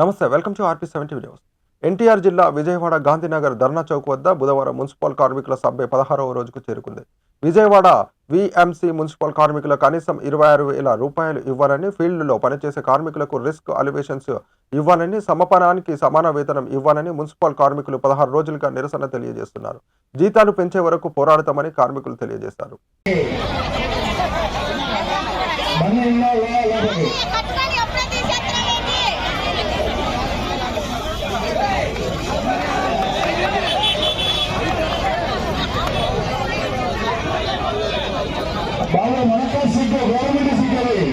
నమస్తే welcome to RP seventy news. NTR జిల్లా విజయవాడ గాంధీనగర్ ధర్నా చౌక్ వద్ద బుధవారం మున్సిపల్ కార్మికుల సమ్మె పదహారవ రోజుకు చేరుకుంది. విజయవాడ విఎంసి మున్సిపల్ కార్మికులు కనీసం ఇరవై ఆరు వేల రూపాయలు ఇవ్వాలని ఫీల్డ్లో పనిచేసే కార్మికులకు రిస్క్ అలివేషన్స్ ఇవ్వాలని సమపనానికి సమాన వేతనం ఇవ్వాలని మున్సిపల్ కార్మికులు పదహారు రోజులుగా నిరసన తెలియజేస్తున్నారు. జీతాలు పెంచే వరకు పోరాడతామని కార్మికులు తెలియజేశారు. బాబు మనకా సిగ్గు గవర్నమెంట్ సిగ్గు అది.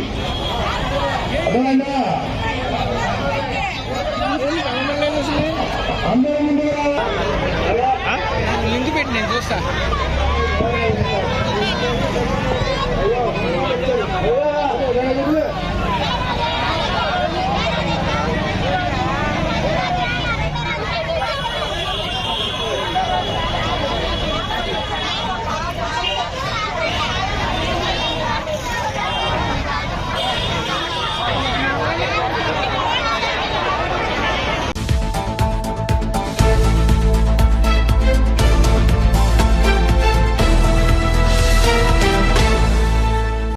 అందరూ ముందుకు రావాలి. లింక్ పెట్టి నేను చూస్తా.